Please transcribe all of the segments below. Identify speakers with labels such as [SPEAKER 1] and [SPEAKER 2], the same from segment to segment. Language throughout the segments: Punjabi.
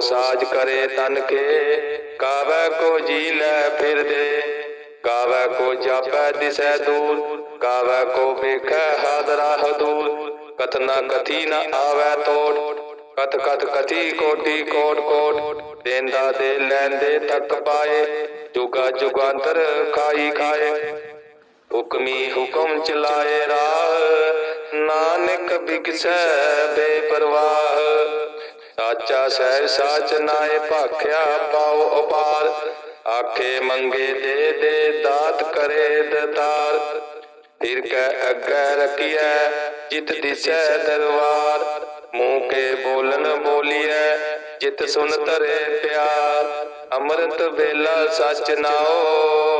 [SPEAKER 1] ਕੋ ਸਾਜ ਕਰੇ ਤਨ ਕੇ। ਕਾਵੈ ਕੋ ਜੀ ਲੈ ਫਿਰਦੇ ਕਾਵੈ ਕੋ ਜਾਪੈ ਦਿਸੈ ਦੂਰ। ਕਾਵੈ ਕੋ ਵੇਖੈ ਹਾਦਰਾ ਹਦੂਰ। ਕਥਨਾ ਕਥੀ ਨ ਆਵੈ ਤੋੜ। ਕਥ ਕਥ ਕਥੀ ਕੋਟੀ ਕੋਟ ਕੋਟ। ਦੇਂਦਾ ਦੇ ਲੈਂਦੇ ਤਤ ਪਾਏ। ਜੁਗਾ ਜੁਗਾਂਤਰ ਖਾਈ ਖਾਏ। ਹੁਕਮੀ ਹੁਕਮ ਚਲਾਏ ਰਾਹ। ਨਾਨਕ ਬਿਕਸੈ ਬੇਪਰਵਾਹ। ਸਾਚਾ ਸਹਿ ਸਾਚ ਨਾਏ ਭਾਖਿਆ ਪਾਉ ਅਪਾਰ ਆਖੇ ਮੰਗੇ ਦੇ ਦੇ ਦਾਤ ਕਰੇ ਦਤਾਰ। ਫਿਰ ਕੈ ਅੱਗੇ ਰਖੀਐ, ਜਿਤ ਦਿਸੈ ਦਰਬਾਰ ਮੂੰਹ ਕੇ ਬੋਲਨ ਬੋਲੀਐ, ਜਿਤ ਸੁਨ ਤਰੇ ਪਿਆਰ। ਅੰਮ੍ਰਿਤ ਵੇਲਾ ਸਚ ਨਾਓ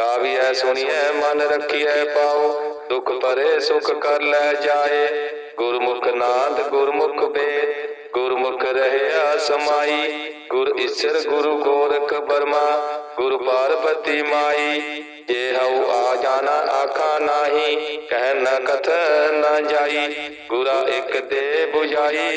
[SPEAKER 1] ਗਾਵੀਐ, ਸੁਣੀਐ, ਮਨ ਰੱਖੀਐ ਪਾਉ ਦੁਖ ਪਰੇ ਸੁਖ ਕਰ ਲੈ ਜਾਏ। ਗੁਰਮੁਖ ਨਾਦ, ਗੁਰਮੁਖ ਵੇਦ। ਗੁਰਮੁਖ ਰਹਿਆ ਸਮਾਈ। ਗੁਰ ਈਸ਼ਰ, ਗੁਰੂ ਗੋਰਖ ਬਰਮਾ ਗੁਰ ਪਾਰਬਤੀ ਮਾਈ। ਜੇ ਹਉ ਆ ਜਾਣਾ, ਆਖਾ ਨਾਹੀ। ਕਹਿ ਨ ਕਥ ਨ ਜਾਈ। ਗੁਰਾ ਇੱਕ ਦੇ 부ਝਾਈ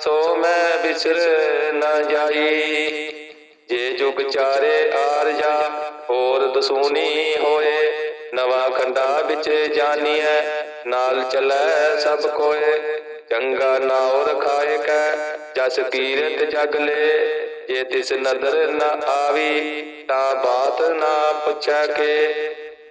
[SPEAKER 1] ਸੋ ਮੈਂ ਬਿਸਰ ਨਾ ਜਾਈ। ਜੇ ਜੁਗ ਚਾਰੇ ਆਰਜਾ ਹੋਰ ਦਸੂਨੀ ਹੋਏ, ਨਵਾ ਖੰਡਾ ਵਿੱਚ ਜਾਨੀਐ, ਨਾਲ ਚੱਲੈ ਸਭ ਕੋਏ। ਚੰਗਾ ਨਾਉ ਰਖਾਏ ਕੈ, ਜਸ ਕੀਰਤ ਜਗ ਲੈ। ਜੇ ਤਿਸ ਨਦਰ ਨਾ ਆਵੀ, ਤਾਂ ਬਾਤ ਨਾ ਪੁੱਛੈ ਕੇ।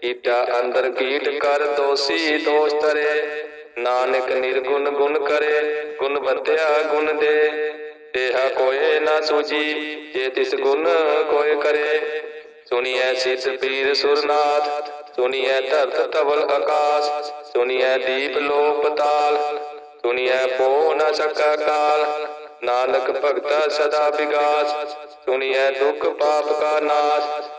[SPEAKER 1] ਈਟਾ ਅੰਦਰ ਕੀਟ ਕਰ ਦੋਸੀ ਦੋਸ਼ ਤਰੇ ਨਾਨਕ ਨਿਰਗੁਣ ਗੁਣ ਕਰੇ, ਗੁਣ ਬੰਦਿਆ ਗੁਣ ਦੇ। ਦੇਹਾ ਕੋਏ ਨਾ ਸੂਜੀ ਜੇ ਤਿਸ ਗੁਣ ਕੋਏ ਕਰੇ। ਸੁਣੀਐ ਸਿਧ ਪੀਰ ਸੁਰਨਾਥ, ਸੁਣੀਐ ਧਰਤ ਤਵਲ ਆਕਾਸ਼, ਸੁਣੀਐ ਦੀਪ ਲੋ ਪਤਾਲ ਸੁਣੀਐ ਪੋ ਨਾ ਸਕਾ ਕਾਲ। ਨਾਨਕ ਭਗਤਾ ਸਦਾ ਵਿਗਾਸ, ਸੁਣੀਐ ਦੁਖ ਪਾਪ ਕਾ ਨਾਸ਼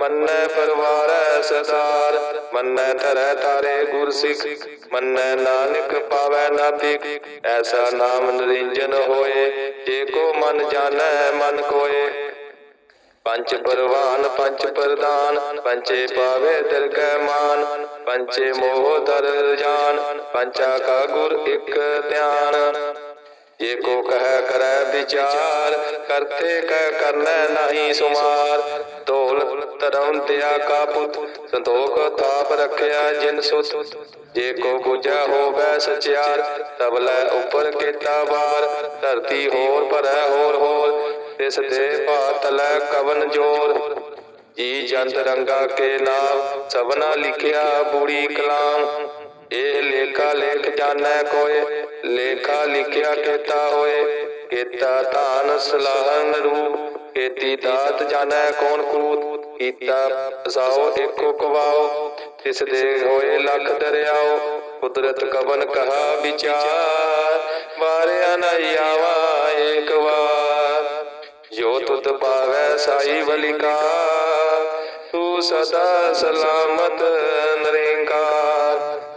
[SPEAKER 1] ਮੰਨੈ ਪਰਵਾਰੈ ਸਦਾਰ ਮੰਨੈ ਧਰੈ ਤਾਰੇ ਗੁਰ ਸਿੱਖ ਮੰਨੈ ਨਾਨਕ ਪਾਵੈ ਨਾ ਐਸਾ ਨਾਮ ਨਿਰੰਜਨ ਹੋਏ, ਜੇ ਕੋ ਮਨ ਜਾਣੈ, ਮਨ ਕੋਏ। ਪੰਚ ਪਰਵਾਨ, ਪੰਚ ਪ੍ਰਦਾਨ, ਪੰਚੇ ਪਾਵੇ ਦਰਗਹਿ ਮਾਨ, ਪੰਚੇ ਮੋਹ ਦਰ ਜਾਨ, ਪੰਚਾ ਕਾ ਗੁਰ ਇਕ ਧਿਆਨ। ਜੇ ਕੋ ਕਹਿ ਕਰੈ ਵਿਚਾਰ, ਕਰਤੇ ਕਹਿ ਕਰਨੈ ਨਹੀਂ ਸੁਮਾਰ। ਢੋਲ ਧਰਮ ਤਿਆ ਕਾ ਪੁੱਤ, ਸੰਤੋਖ ਤਾਪ ਰਖਿਆ ਜਿਨ ਸੁਤ। ਜੇ ਕੋ ਗੁਜਾ ਹੋਵੇ ਸਚਿਆਰ ਤਬਲੇ ਉੱਪਰ ਕੀਤਾ ਵਾਰ। ਧਰਤੀ ਹੋਰ ਭਰੈ ਹੋਰ ਹੋਰ, ਤਿਸ ਦੇ ਭਾਤਲੈ ਕਵਨ ਜੋਰ। ਜੀ ਜੰਤ ਰੰਗਾ ਕੇ ਨਾਮ ਸਭਨਾ ਲਿਖਿਆ ਬੂੜੀ ਕਲਾਮ। ਇਹ ਲੇਖਾ ਲੇਖ ਜਾਣੈ ਕੋਏ, ਲੇਖਾ ਲਿਖਿਆ ਕੀਤਾ ਹੋਏ। ਕੀਤਾ ਧਾਨ ਸਲਾਹਨ ਰੂਪ, ਕੀਤੀ ਦਾਤ ਜਾਣੈ ਕੌਣ ਕੂਤ। ਕੀਤਾ ਸਾਓ ਏਕੋ ਕਵਾਓ ਤਿਸ ਦੇ ਹੋਏ ਲੱਖ ਦਰਿਆਓ ਕੁਦਰਤ ਕਵਨ ਕਹਾ ਵਿਚਾਰ, ਵਾਰਿਆ ਨ ਆਵਾ ਏਕ ਵਾਰ। ਜੋ ਤੁਧ ਪਾਵੈ ਸਾਈ ਬਲਿਕਾ ਤੂੰ ਸਦਾ ਸਲਾਮਤ ਨਰੇਂਕਾਰ।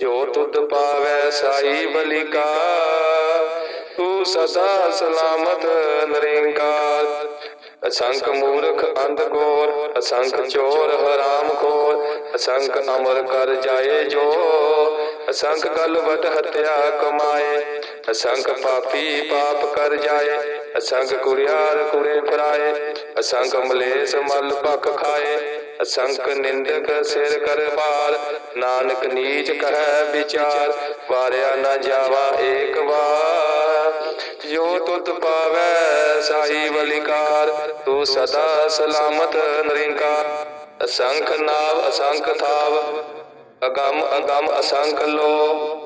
[SPEAKER 1] ਜੋ ਤੁਧ ਪਾਵੈ ਸਾਈ ਬਲਿਕਾ, ਤੂੰ ਸਦਾ ਸਲਾਮਤ ਨਰੇਂਕਾਰ ਅਸੰਖ ਮੂਰਖ ਅੰਧ ਗੋਰ ਅਸੰਖ ਚੋਰ ਹਰਾਮ ਖੋਰ, ਅਸੰਖ ਅਮਰ ਕਰ ਜਾਏ ਜੋ। ਅਸੰਖ ਗਲ ਹਤਿਆ ਕਮਾਏ, ਅਸੰਖ ਪਾਪੀ ਪਾਪ ਕਰ ਜਾਏ। ਅਸੰਗ ਕੁੜਿਆਰ ਕੁੜੇ ਫਰਾਏ ਅਸੰਖ ਮਲੇਸ ਮਲ ਭਖ ਖਾਏ ਅਸੰਖ ਨਿੰਦਕ ਸਿਰ ਕਰ ਭਾਰ, ਨਾਨਕ ਨੀਚ ਕਹੈ ਵਿਚਾਰ, ਵਾਰਿਆ ਨਾ ਜਾਵਾ ਏਕ ਵਾਰ। ਜੋ ਤੁਧ ਪਾਵੈ ਸਾਈ ਬਲਿਕਾਰ ਤੂੰ ਸਦਾ ਸਲਾਮਤ ਨਰਿੰਕਾਰ। ਅਸੰਖ ਨਾਵ ਅਸੰਖ ਥਾਵ, ਅਗੰਮ ਅਗੰਮ ਅਸੰਖ ਲੋ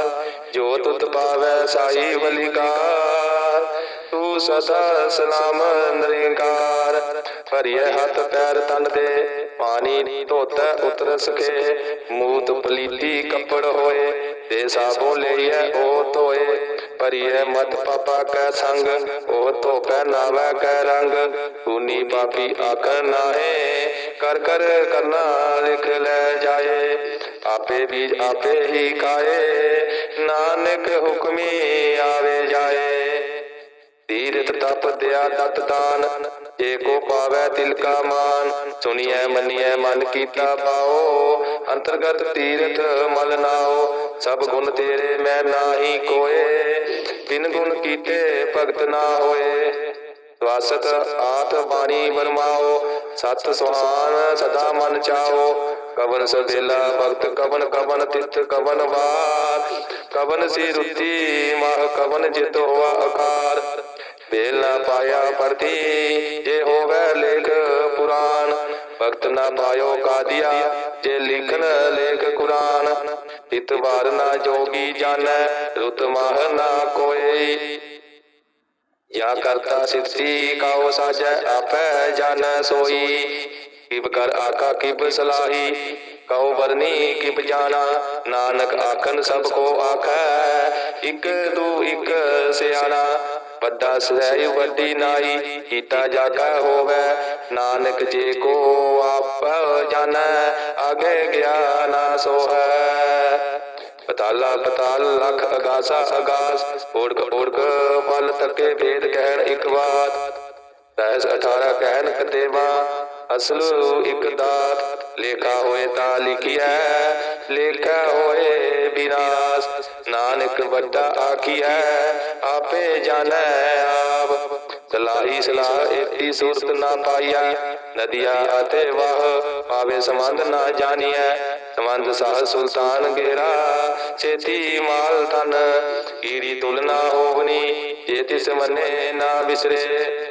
[SPEAKER 1] ਜੋ ਪਾਵੈ ਸਾਈ ਬਲਿਕਾਰ, ਤੂੰ ਸਦਾ ਸਲਾਮ ਨਰਿੰਕਾਰ। ਭਰੀਏ ਹੱਥ ਪੈਰ ਤਨ ਦੇ, ਪਾਣੀ ਧੋਤੈ ਉਤਰ ਸਕੇ। ਮੂਤ ਪਲੀਤੀ ਕੱਪੜ ਹੋਏ, ਤੇ ਸਾਬੋ ਲਈਐ ਉਹ ਧੋਏ। ਭਰੀਏ ਮਤ ਪਾਪਾ ਕੈ ਸੰਗ ਉਹ ਧੋਪੈ ਨਾਵੈ ਕੈ ਰੰਗ ਤੂਨੀ ਪਾਪੀ ਆਖਰ ਨਾਹੇ ਕਰ ਕਰ ਕਰਨਾ ਲਿਖ ਲੈ ਜਾਏ ਆਪੇ ਬੀਜ ਆਪੇ ਹੀ ਖਾਏ ਨਾਨਕ ਹੁਕਮੀ ਆਵੇ ਜਾਏ ਤੀਰਥ ਤਪ ਦਿਆ ਦਤ ਦਾਨ ਜੇ ਕੋ ਪਾਵੈ ਤਿਲ ਕਾ ਮਾਨ ਸੁਣੀਐ ਮੰਨੀਐ ਮਨ ਕੀਤਾ ਪਾਓ ਅੰਤਰਗਤ ਤੀਰਥ ਮਲ ਨਾਓ ਸਭ ਗੁਣ ਤੇਰੇ ਮੈਂ ਨਾਹੀ ਕੋਏ ਬਿਨ ਗੁਣ ਕੀਤੇ, ਭਗਤ ਨਾ ਹੋਏ। ਸਵਾਸਤ ਆਤ ਬਾਣੀ ਵਰਮਾਓ, ਸਤ ਸੁਹਾਨ ਸਦਾ ਮਨ ਚਾਓ। ਕਵਨ ਸਦੇਲਾ ਭਗਤ, ਕਵਨ ਕਵਨ ਤਿਤ, ਕਵਨ ਵਾਰ। ਕਵਨ ਸੀ ਰੁਤੀ, ਮਾਹ ਕਵਨ ਜਿਤ ਹੋਆ ਆਕਾਰ ਵੇਲ ਨਾ ਪਾਇਆ ਪਰਤੀ ਜੇ ਹੋਵੇ ਲੇਖ ਪੁਰਾਨ ਭਗਤ ਨਾ ਪਾਇਓ ਕਾਦੀਆ, ਜੇ ਲਿਖਨ ਲੇਖ ਕੁਰਾਨ। ਤਿਤ ਨਾ ਜੋਗੀ ਜਾਣੈ, ਰੁਤ ਮਾਹ ਨਾ ਕੋਏ। ਜਾਂ ਕਰਤਾ ਸਿੱਧੀ, ਕਾਉ ਸਾਜੈ, ਆਪੈ ਜਾਣੈ ਸੋਈ। ਕਿਬ ਕਰ ਆਕਾ ਕਿਬ ਸਲਾਹੀ, ਕਉ ਵਰਨੀ ਕਿਬ ਜਾਣਾ। ਨਾਨਕ ਆਖਨ ਸਭ ਕੋ ਆਖੈ, ਇਕ ਦੂ ਇਕ ਸਿਆਣਾ। ਵੱਡਾ ਸਹਿ ਵੱਡੀ ਨਾਈ, ਕੀਤਾ ਜਾਗਾ ਹੋਵੇ। ਨਾਨਕ ਜੇ ਕੋ ਆਪ ਜਾਣੈ ਆਗੇ ਗਿਆਨ ਸੋਹੈ। ਪਤਾਲਾ, ਪਤਾਲ, ਲਖ ਅਗਾਸਾ, ਅਗਾਸ ਓੜਕ ਓੜਕ ਪਲ ਤੱਕੇ ਭੇਦ ਕਹਿਣ ਇੱਕ ਬਾਤ। ਸਹਿਸ 18 ਕਹਿਣ ਕਤੇਵਾ, ਅਸਲ ਇੱਕ ਦਾਤ। ਲੇਖਾ ਹੋਏ ਤਾਂ ਲਿਖਿਆ ਲੇਖਾ ਹੋਏ ਬਿਨਾਸ ਨਾਨਕ ਵੱਡਾ ਆਖੀਐ, ਆਪੇ ਜਾਣੈ ਆਪ। ਸਲਾਹੀ ਸਲਾਹ ਏਤੀ ਸੂਰਤ ਨਾ ਪਾਈਆ ਨਦੀਆਂ ਅਤੇ ਵਾਹ ਪਾਵੇ ਸੰਬੰਧ ਨਾ ਜਾਣੀਐ। ਸੰਬੰਧ ਸਾਹ ਸੁਲਤਾਨ ਗੇਰਾ, ਛੇਤੀ ਮਾਲ ਤਨ ਈੜੀ ਤੁਲਨਾ ਹੋਵਨੀ, ਜੇ ਤਿਸ ਮੰਨੇ ਨਾ ਵਿਸਰੇ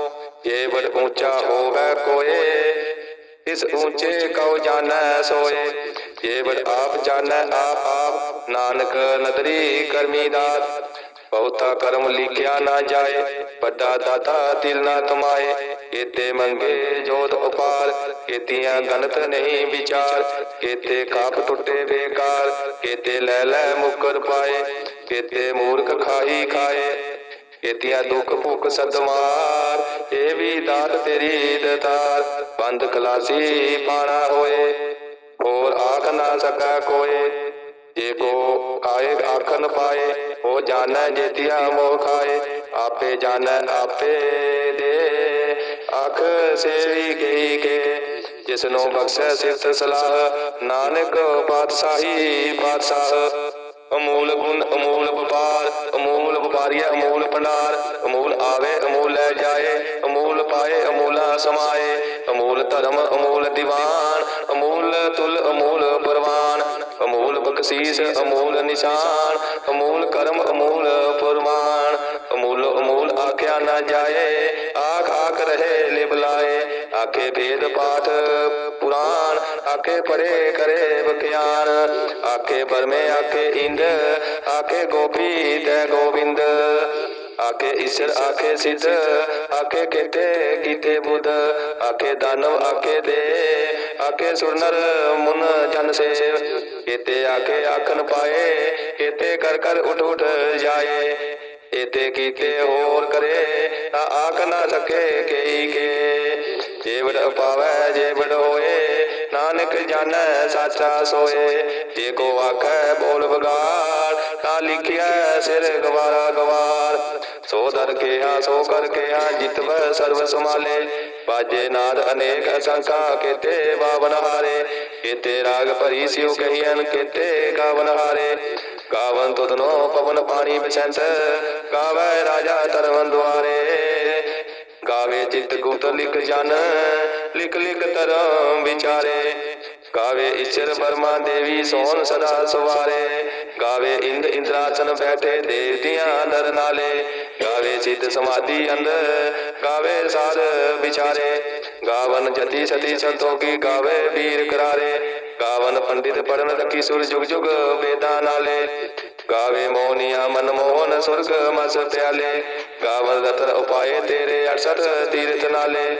[SPEAKER 1] ਜੇ ਬੜ ਉੱਚਾ ਹੋਵੇ ਕੋਏ, ਇਸ ਉੱਚੇ ਕਉ ਜਾਣੈ ਸੋਏ। ਜੇ ਬੜ ਆਪ ਜਾਣੈ ਆਪ ਆਪ, ਨਾਨਕ ਨਦਰੀ ਕਰਮੀ ਦਾਤ ਬਹੁਤਾ ਕਰਮ ਲਿਖਿਆ ਨਾ ਜਾਏ, ਵੱਡਾ ਦਾਤਾ ਦਿਲ ਨਾ ਤਮਾਏ ਕੀਤੇ ਮੰਗੇ ਜੋਤ ਉਪਾਰ, ਕੀਤੀਆਂ ਗਨਤ ਨਹੀਂ ਵਿਚਾਰ। ਕੀਤੇ ਕਾਪ ਟੁੱਟੇ ਬੇਕਾਰ, ਕੀਤੇ ਲੈ ਲੈ ਮੁਕਰ ਪਾਏ। ਕੀਤੇ ਮੂਰਖ ਖਾਈ ਖਾਏ, ਕੀਤੀਆਂ ਦੁੱਖ ਭੁੱਖ ਸਦਮਾਰ। ਇਹ ਵੀ ਦਾਤ ਤੇਰੀ ਦਤਾਰ, ਬੰਦ ਖਲਾਸੀ ਪਾਣਾ ਹੋਏ, ਹੋਰ ਆਖ ਨਾ ਸਕਾ ਕੋਏ। ਜੇ ਕੋ ਆਏ ਆਖਨ ਪਾਏ, ਉਹ ਜਾਣੈ ਜੇਤੀਆ ਮੋਹ ਖਾਏ। ਆਪੇ ਜਾਣੈ, ਆਪੇ ਦੇ। ਆਖ ਸੇਵੀ ਗਈ ਕੇ ਜਿਸ ਨੂੰ ਬਖਸ਼ੈ ਸਿਫਤ ਸਲਾਹ, ਨਾਨਕ ਪਾਤਸ਼ਾਹੀ ਪਾਤਸ਼ਾਹ। ਅਮੂਲ ਗੁਣ, ਅਮੂਲ ਵਪਾਰ, ਅਮੂਲ ਵਪਾਰੀਆ ਅਮੂਲ ਭੰਡਾਰ। ਅਮੂਲ ਆਵੇ, ਅਮੂਲ ਲੈ ਜਾਏ ਅਮੂਲ ਪਾਏ ਸਮਾਏ ਅਮੂਲ ਧਰਮ, ਅਮੂਲ ਦੀਵਾਨ, ਅਮੂਲ ਤੁਲ, ਅਮੂਲ ਪਰਵਾਨ, ਅਮੂਲ ਬਖਸ਼ੀਸ, ਅਮੂਲ ਨਿਸ਼ਾਨ, ਅਮੂਲ ਕਰਮ, ਅਮੂਲ ਫਰਮਾਨ, ਅਮੂਲ ਅਮੂਲ ਆਖਿਆ ਨਾ ਜਾਏ, ਆਖ ਆਖ ਰਹੇ ਲਿਬਲਾਏ ਆਖੇ ਭੇਦ ਪਾਠ ਪੁਰਾਣ, ਆਖੇ ਪਰੇ ਕਰੇ ਬਖਿਆਨ ਆਖੇ ਪਰਮੇ ਆਖੇ ਇੰਦ, ਆਖੇ ਗੋਪੀ ਤੇ ਗੋਬਿੰਦ ਆਖੇ ਈਸ਼ਰ ਆਖੇ ਸਿੱਧ ਆਖੇ ਕੀਤੇ ਕੀਤੇ ਬੁੱਧ ਆਖੇ ਦਾਨਵ ਆਖੇ ਦੇ ਆਖੇ ਸੁਰਨਰ ਮੁਨ ਜਨ ਸੇਵ ਕੀਤੇ ਆਖੇ ਆਖਨ ਪਾਏ ਕੀਤੇ ਕਰ ਕਰ ਉਠ ਉਠ ਜਾਏ ਇਤੇ ਕੀਤੇ ਹੋਰ ਕਰੇ ਤਾਂ ਆਖ ਨਾ ਸਕੇ ਕਈ ਕੇ ਜੇਵੜ ਪਾਵੈ ਜੇਵੜ ਹੋਏ ਨਾਨਕ ਜਾਣੈ ਸਾਚਾ ਸੋਏ ਜੇ ਕੋ ਆਖੈ ਬੋਲ ਬਗਾੜ ਤਾਂ ਲਿਖਿਆ ਸਿਰ ਗਵਾਰਾ ਗਵਾਰ। ਸੋ ਦਰ ਕਿਹਾ, ਸੋ ਕਰ ਕਿਹਾ, ਜਿਤਵੈ ਸਰਬ ਸਮਾਲੇ ਬਾਜੇ ਨਾਦ ਅਨੇਕ ਅਸੰਖਾ, ਕੀਤੇ ਬਾਵਨ ਹਾਰੇ। ਕੀਤੇ ਰਾਗ ਭਰੀ ਸਿਉ ਕਹੀਨ ਕੀਤੇ ਗਾਵਨ ਹਾਰੇ। ਗਾਵਨ ਤੁਧਨੋ ਪਵਨ ਪਾਣੀ ਬਿਸੰਤ ਗਾਵੇ ਰਾਜਾ ਤਰਵਨ ਦੁਆਰੇ। ਗਾਵੇ ਚਿਤ ਗੁਪਤ ਲਿਖ ਜਨ, ਲਿਖ ਲਿਖ ਧਰਮ ਵਿਚਾਰੇ। ਗਾਵੇ ਇਚਰ ਬਰਮਾ ਦੇਵੀ ਸੋਹਣ ਸਦਾ ਸਵਾਰੇ। ਗਾਵੇ ਇੰਦ ਇੰਦਰਾਸਨ ਬੈਠੇ ਦੇਵ ਦੀਆਂ ਨਰ ਨਾਲੇ। ਗਾਵੇ ਸਿੱਧ ਸਮਾਧੀ ਅੰਦਰ ਗਾਵੇ ਸਾਧ ਵਿਚਾਰੇ। ਗਾਵਨ ਜਤੀ ਸਤੀ ਸੰਤੋ ਕੀ ਗਾਵੇ ਵੀਰ ਕਰਾਰੇ। ਗਾਵਨ ਪੰਡਿਤ ਪੜਨ ਤਕੀ ਸੁਰ ਜੁਗ ਜੁਗ ਵੇਦਾਂ ਨਾਲੇ। ਗਾਵੇ ਮੋਨੀਆ ਮਨ ਮੋਹਨ ਸੁਰਗ ਮਸ ਪਿਆਲੇ। ਗਾਵਨ ਰਤਨ ਉਪਾਏ ਤੇਰੇ 68 ਤੀਰਥ ਨਾਲੇ।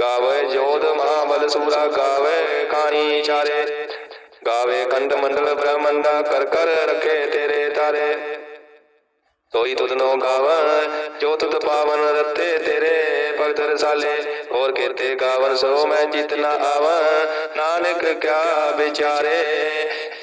[SPEAKER 1] ਗਾਵੇ ਜੋਧ ਮਹਾਬਲ ਸੂਰਾ ਗਾਵੇ ਕਾਣੀ ਚਾਰੇ। ਗਾਵੇ ਕੰਡ ਮੰਡਲ ਬ੍ਰਹਮੰਡਾ ਕਰ ਕਰ ਰਖੇ ਤੇਰੇ ਤਾਰੇ। ਸੋਈ ਤੁਧ ਨੋ ਗਾਵਨ ਜੋ ਤੁਧ ਪਾਵਨ ਰਤੇ ਤੇਰੇ ਭਗਤ ਰਸਾਲੇ। ਹੋਰ ਕੀਤੇ ਗਾਵਨ ਸੋ ਮੈਂ ਜਿਤ ਨਾ ਨਾਨਕ ਕਿਆ ਵਿਚਾਰੇ।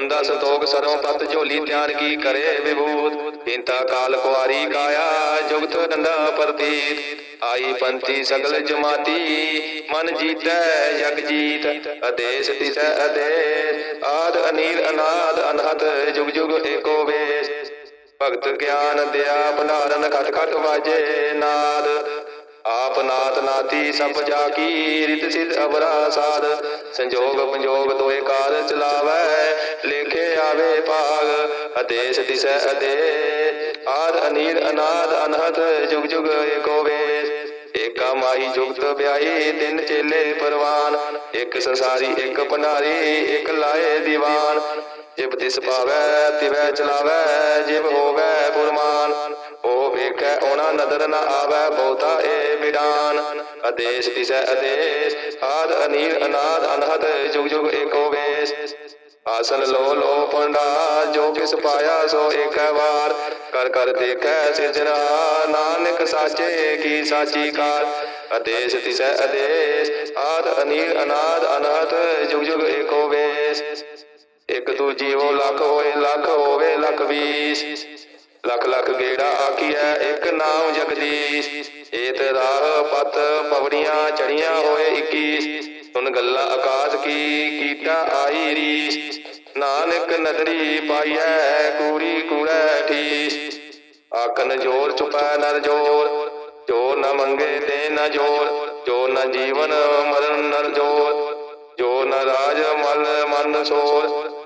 [SPEAKER 1] ਮੰਦਾ ਸੰਤੋਖ ਸਰੋਂ ਤਤ ਝੋਲੀ ਧਿਆਨ ਕੀ ਕਰੇ ਵਿਭੂਤ? ਇੰਤਾ ਕਾਲ ਕੁਆਰੀ ਕਾਇਆ, ਜੁਗਤ ਡੰਡਾ ਪ੍ਰਤੀਤ। ਆਈ ਪੰਥੀ ਸਗਲ ਜਮਾਤੀ, ਮਨ ਜੀਤੈ ਜਗ ਜੀਤ। ਅਦੇਸ ਤਿਸੈ ਅਦੇਸ ਆਦ ਅਨੀਲ ਅਨਾਦ ਅਨਹਤ, ਜੁਗ ਜੁਗ ਏਕੋ ਵੇਸ। ਭਗਤ ਗਿਆਨ ਦਿਆ, ਭੰਡਾਰਨ ਖਟ ਖਟ ਵਾਜੇ ਨਾਦ। ਆਪ ਨਾਤ ਨਾਤੀ ਸਭ ਜਾ ਕੀ ਰਿਤ ਸਿਧ ਅਵਰਾ ਸਾਧ। ਸੰਜੋਗ ਪੰਜੋਗ ਦੋਏ ਕਾਰ ਚਲਾਵੈ, ਲੇਖੇ ਆਵੇ ਭਾਗ ਅਦੇਸ ਦਿਸੈ ਅਦੇ। ਆਦ ਅਨੀਰ ਅਨਾਦ ਅਨਹਦ, ਜੁਗ ਜੁਗ ਏਕੋ ਵੇਸ। ਏਕਾ ਮਾਈ ਜੁਗਤ ਵਿਆਹੀ, ਤਿੰਨ ਚੇਲੇ ਪਰਵਾਨ। ਇੱਕ ਸੰਸਾਰੀ, ਇੱਕ ਭੰਡਾਰੀ, ਇੱਕ ਲਾਏ ਦੀਵਾਨ। ਜਿਬ ਤਿਸ ਪਾਵੈ, ਤਿਵੈ ਚਲਾਵੈ, ਜਿਬ ਹੋਵੈ ਪੁਰਮਾਨ। ਵੇਖੈ, ਉਹਨਾਂ ਨਦਰ ਨ ਆਵੈ ਬਹੁਤਾ ਏ ਵਿਡਾਨ ਅਦੇਸ ਤਿਸੈ ਅਦੇਸ ਆਦ, ਅਨੀਲ, ਅਨਾਦ, ਅਨਹਦ ਜੁਗ ਜੁਗ ਏਕੋ ਵੇਸ। ਆਸਨ ਲੋ ਲੋ ਪੰਡਾ ਜੋ ਕਿਸ ਪਾਇਆ ਸੋ ਏਕੈ ਵਾਰ। ਕਰ ਕਰ, ਦੇਖੈ, ਸਿਰਜਣਾ, ਨਾਨਕ ਸਾਚੇ ਕੀ ਸਾਚੀ ਕਾਰ। ਅਦੇਸ ਤਿਸੈ ਅਦੇਸ ਆਦ, ਅਨੀਲ, ਅਨਾਦ, ਅਨਹਦ ਜੁਗ ਜੁਗ ਏਕੋ ਵੇਸ। ਇੱਕ ਦੂਜੀ ਉਹ ਲੱਖ ਹੋਏ, ਲੱਖ ਹੋਵੇ, ਲੱਖ ਵੀਸ। ਲੱਖ ਲੱਖ ਗੇੜਾ ਆਖੀਐ, ਇੱਕ ਨਾਮ ਜਗਦੀਸ਼। ਏਤ ਰਾਹ ਪਤ ਪਵੜੀਆਂ ਚੜੀਆਂ ਹੋਏ 21 ਸੁਨ ਗੱਲਾਂ ਆਕਾਸ਼ ਕੀ ਕੀਤਾ ਆਈ ਰੀਸ। ਨਾਨਕ ਨਦਰੀ ਪਾਈਐ, ਕੂੜੀ ਕੂੜੈ ਠੀਸ। ਆਖਨ ਜੋਰ ਚੁਪੈ ਨਰ ਜੋਰ, ਜੋ ਨ ਮੰਗੇ ਤੇ ਨ ਜੋਰ, ਜੋ ਨ ਜੀਵਨ ਮਰਨ ਨਰ ਜੋਰ, ਜੋ ਨ ਰਾਜ ਮਲ ਮਨ ਸੋਰ।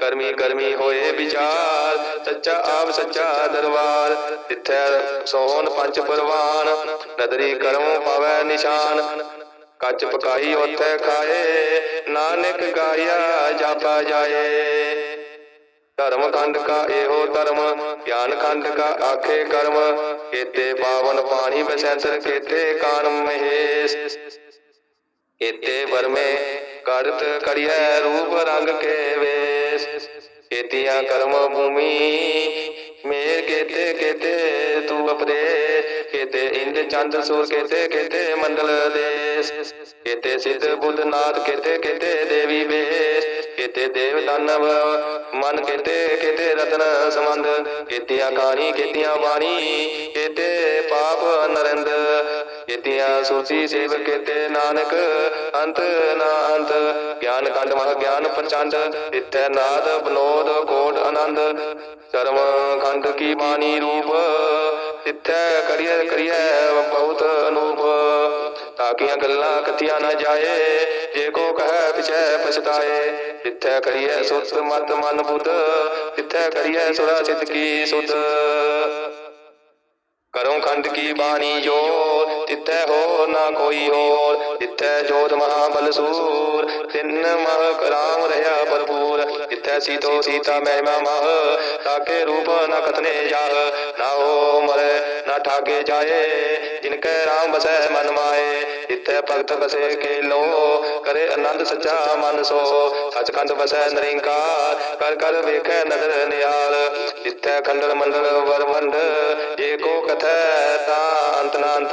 [SPEAKER 1] ਕਰਮੀ ਕਰਮੀ ਹੋਏ ਵਿਚਾਰ, ਸੱਚਾ ਆਪ ਸੱਚਾ ਦਰਬਾਰ, ਤਿੱਥੈ ਸੋਹਣ ਪੰਜ ਪਰਵਾਨ, ਨਦਰੀ ਕਰਮ ਪਾਵੈ ਨਿਸ਼ਾਨ। ਕੱਚ ਪਕਾਈ ਉਥੇ ਖਾਏ, ਨਾਨਕ ਗਾਇਆ ਜਾਪਾ ਜਾਏ। ਧਰਮ ਖੰਡ ਕਾ ਇਹੋ ਧਰਮ, ਗਿਆਨ ਖੰਡ ਕਾ ਆਖੇ ਕਰਮ, ਕੀਤੇ ਪਾਵਨ ਪਾਣੀ ਬਸੈਂਸਰ ਕੀਤੇ ਕਾਨ ਮਹੇਸ਼। ਕੀਤੇ ਵਰਮੇ ਕਰਤ ਕਰਿਐ ਰੂਪ ਰੰਗ ਕੇ ਵੇ ਕੀਤਿਆਂ ਕਰਮ ਭੂਮੀ, ਮੇਰ ਕੀਤੇ ਕੀਤੇ ਤੂ ਅਪਰੇ ਕੀਤੇ ਇੰਦ ਚੰਦ ਸੂਰ, ਕੀਤੇ ਕੀਤੇ ਮੰਡਲ ਦੇਸ, ਕੀਤੇ ਸਿੱਧ ਬੁੱਧ ਨਾਥ, ਕੀਤੇ ਕੀਤੇ ਦੇਵੀ ਵੇਸ, ਕੀਤੇ ਦੇਵ ਦਾਨਵ ਮਨ, ਕੀਤੇ ਕੀਤੇ ਰਤਨ ਸਮੰਦ ਕੀਤੀਆਂ ਕਹਾਣੀ, ਕੀਤਿਆਂ ਬਾਣੀ, ਕੀਤੇ ਪਾਪ ਨਰਿੰਦ ਕੀਤਿਆਂ, ਸੂਚੀ ਸੇਵ ਕੀਤੇ ਨਾਨਕ, ਅੰਤ ਨਾ ਅੰਤ। ਗਿਆਨ ਕੰਡ ਮਹ ਗਿਆਨ ਪ੍ਰਚੰਡ ਇਤੈ ਨਾਦ ਬਨੋਦ ਕੋਟ ਆਨੰਦ। ਕਰਮ ਖੰਡ ਕੀ ਬਾਣੀ ਰੂਪ ਇਤੈ ਕਰੀਏ ਕਰੀਐ ਬਹੁਤ ਅਨੂਪ। ਤਾਕੀਆਂ ਗੱਲਾਂ ਕਥੀਆਂ ਨਾ ਜਾਏ, ਜੇ ਕੋ ਕਹੈ ਪਿਛੈ ਪਛਤਾਏ। ਤਿੱਥੈ ਕਰੀਐ ਸੁਤ ਮਤ ਮਨ ਬੁੱਧ, ਤਿੱਥੈ ਕਰੀਏ ਸੁਰਾ ਚਿਤ ਕੀ ਸੁਧ। ਕਰਮ ਖੰਡ ਕੀ ਬਾਣੀ ਜੋ ਤਿੱਥੈ ਹੋ ਨਾ ਕੋਈ ਹੋਰ। ਤਿੱਥੈ ਜੋਤ ਮਹਾ ਬਲਸੂਰ ਤਿੰਨ ਮਹ ਕਰਾਮ ਰਹਾ ਭਰਪੂਰ। ਤਿੱਥੈ ਸੀਤੋ ਸੀਤਾ ਮਹਿਮਾ ਮਹ। ਤਾਕੇ ਰੂਪ ਨ ਕਤਨੇ ਜਾਹ। ਨਾ ਹੋ ਮਰੇ, ਨਾ ਠਾਗੇ ਜਾਏ। ਜਿਨ ਕੈ ਰਾਮ ਬਸੈ ਮਨ ਮਾਏ। ਜਿੱਥੈ ਭਗਤ ਬਸੇ ਕੇ ਲੋ ਕਰੇ ਆਨੰਦ ਸੱਚਾ ਮਨ ਸੋ। ਸਚਖੰਡ ਬਸੈ ਨਰਿੰਕਾਰ। ਕਰ ਕਰ ਵੇਖੈ ਨਦਰ ਨਿਹਾਲ। ਜਿੱਥੈ ਖੰਡਨ ਮੰਡਲ ਵਰਮੰਡ ਜੇ ਕੋ ਕਥੈ ਤਾਂ ਅੰਤ ਨਾੰਤ,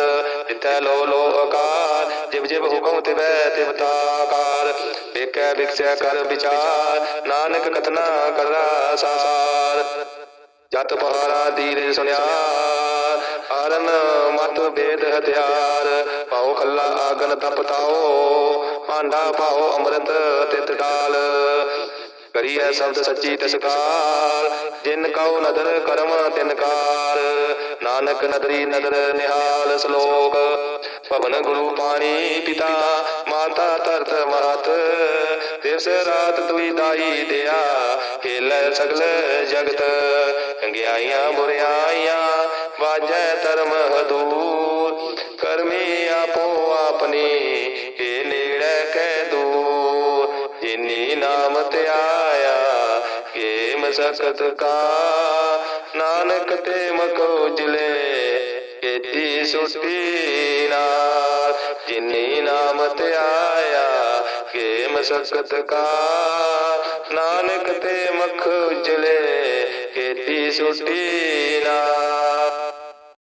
[SPEAKER 1] ਜਿੱਥੈ ਲੋ ਲੋ ਅਕਾਰ ਜਿਵ ਜਿਵ ਹੁਕਮ ਤਿਵੈ ਤਿਵ ਤਾਕਾਰ ਵੇਖੈ ਵਿਖਸੈ ਕਰ ਵਿਚਾਰ, ਨਾਨਕ ਕਥਨਾ ਕਰਦਾ ਸਾਰ ਜਤ ਪਹਾਰਾ ਦੀਰੇ ਸੁਨਿਆ ਹਰਨ ਮਤ ਵੇਦ ਹਥਿਆਰ। ਪਾਉ ਖੱਲਾ ਆਗਨ ਤਪਤਾਓ ਭਾਂਡਾ ਪਾਉ ਅੰਮ੍ਰਿਤ ਤਿਤ ਡਾਲ। ਕਰੀਐ ਸ਼ਬਦ ਸੱਚੀ ਤਸਕਾਰ ਜਿਨ ਕਉ ਨਦਰ ਕਰਮ ਤਿਨਕਾਰ ਨਾਨਕ ਨਦਰੀ ਨਦਰ ਨਿਹਾਲ ਸ਼ਲੋਕ। ਭਵਨ ਗੁਰੂ ਪਾਣੀ ਪਿਤਾ। ਮਾਤਾ ਧਰਤ ਮਾਤ। ਦਿਵਸ ਰਾਤ ਦੁਈ ਦਾਈ ਦਿਆ। ਖੇਲੇ ਸਗਲ ਜਗਤ। ਚੰਗਿਆਈਆਂ ਬੁਰਿਆਈਆਂ ਵਾਜੈ ਧਰਮ ਹਦੂਰ। ਕਰਮੀ ਆਪੋ ਆਪਣੀ। ਕੇ ਨੇੜੇ ਕੈ ਦੂਰ। ਜਿਨੀ ਨਾਮ ਧਿਆਇਆ ਕੇ ਮਸਕਤ ਕਾ ਨਾਨਕ ਤੇ ਮਖ ਉਜਲੇ ਕੀਤੀ ਸੁਟੀ ਨਾਲ ਜਿਨੀ ਨਾਮ ਧਿਆਇਆ ਕੇ ਮਸਕਤ ਕਾ ਨਾਨਕ ਤੇ ਮਖ ਉਜਲੇ ਕੀਤੀ ਸੁਟੀ ਨਾਲ